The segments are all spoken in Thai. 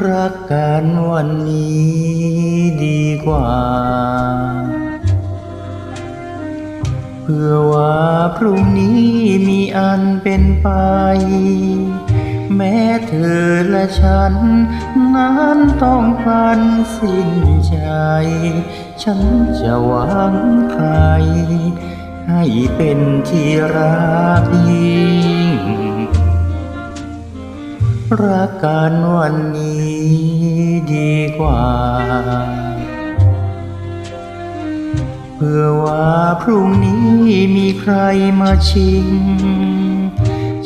รักกันวันนี้ดีกว่า เพื่อว่าพรุ่งนี้มีอันเป็นไป แม้เธอและฉัน นั้นต้องพันสิ้นใจ ฉันจะหวังใคร ให้เป็นที่รักยิ่ง รักกันวันนี้ดีกว่า เพื่อว่าพรุ่งนี้มีใครมาชิง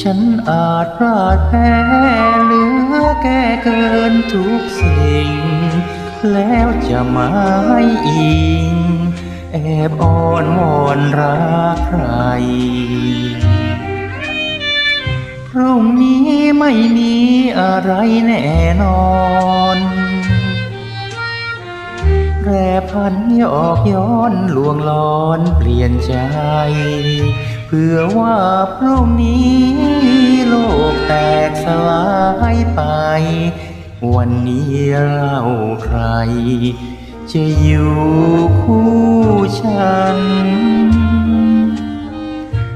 ฉันอาจพลาดแพ้เหลือแก้เกินทุกสิ่ง แล้วจะมาให้อิง แอบอ้อนวอนรักใคร พรุ่งนี้ ไม่มีอะไรแน่นอนแปรพันยอกย้อนลวงลอนเปลี่ยนใจ เพื่อว่าพรุ่งนี้ โลกแตกสลายไป วันนี้เราใคร จะอยู่คู่ฉัน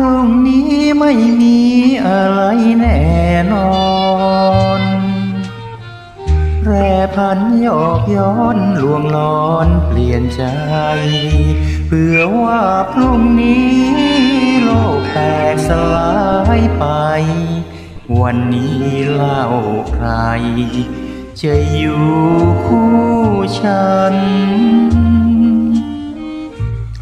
รุ่งนี้ไม่มีอะไรแน่นอนแปรพันยอกย้อนลวงลอนเปลี่ยนใจ เพื่อว่าพรุ่งนี้โลกแตกสลายไป วันนี้เล่าใคร จะอยู่คู่ฉัน